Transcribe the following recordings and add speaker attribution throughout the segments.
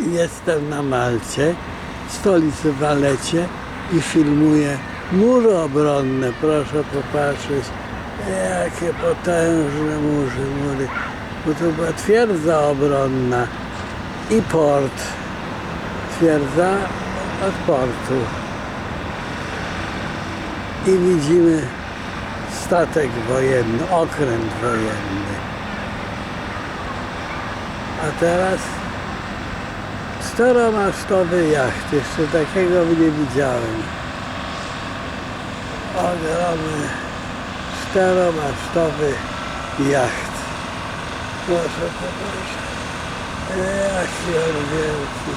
Speaker 1: Jestem na Malcie, stolicy Walecie i filmuję mury obronne. Proszę popatrzeć, jakie potężne mury, mury. Bo to była twierdza obronna i port. Twierdza od portu. I widzimy statek wojenny, okręt wojenny. A teraz czteromasztowy jacht. Jeszcze takiego nie widziałem. Ogromny czteromasztowy jacht. Proszę popatrzeć. Jaki on wielki.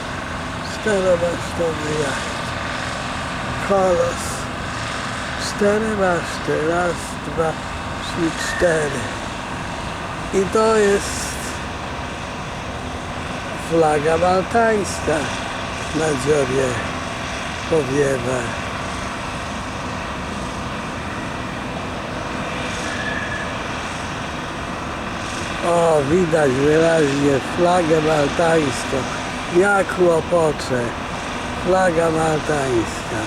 Speaker 1: Czteromasztowy jacht. Kolos. Cztery maszty. Raz, dwa, trzy, cztery. I to jest flaga maltańska na dziobie powiewa. O, widać wyraźnie flagę maltańską. Jak łopocze. Flaga maltańska.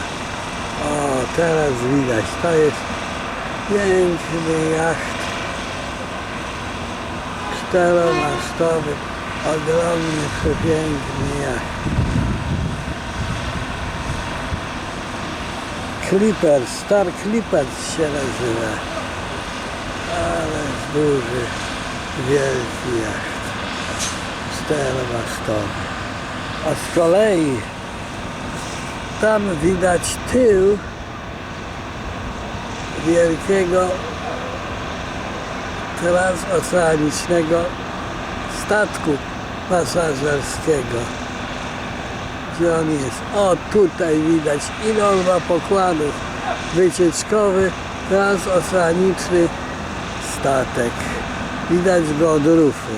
Speaker 1: O, teraz widać. To jest piękny jacht. Czteromasztowy. Ogromny, przepiękny jacht. Clippers, Star Clippers się nazywa. Ale duży, wielki jacht. Czteromasztowy. A z kolei tam widać tył wielkiego transoceanicznego statku pasażerskiego. Gdzie on jest? O, tutaj widać, ile on ma pokładów. Wycieczkowy, transoceaniczny statek. Widać go od rufy.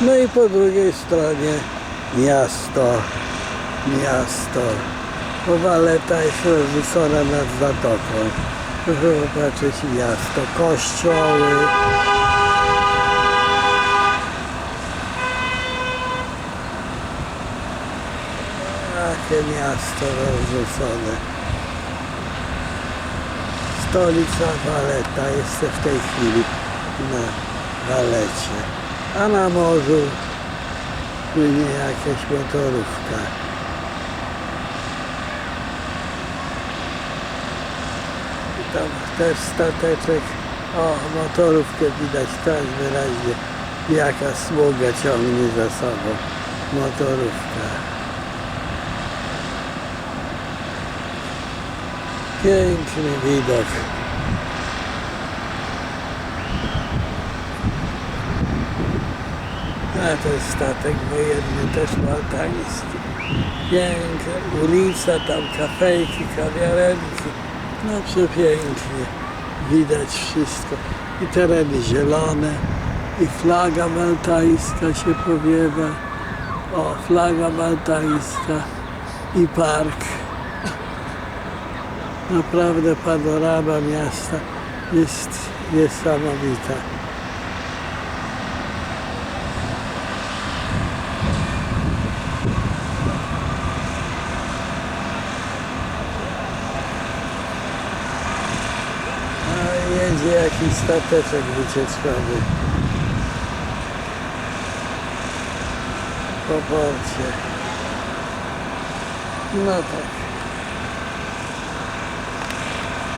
Speaker 1: No i po drugiej stronie miasto, miasto. Powaleta jest rozrzucona nad zatoką. Popatrzeć miasto, kościoły. Jakie miasto rozrzucone. Stolica Waleta. Jestem w tej chwili na Walecie. A na morzu płynie jakaś motorówka. Tam też stateczek. O, motorówkę widać tak wyraźnie, jaka smuga ciągnie za sobą motorówka. Piękny widok. A to jest statek wojenny, też maltański. Piękna ulica, tam kafejki, kawiarenki. No przepięknie. Widać wszystko. I tereny zielone. I flaga maltańska się powiewa. O, flaga maltańska. I park. Naprawdę panorama miasta jest niesamowita. A jedzie jakiś stateczek wycieczkowy. Po porcie. No tak.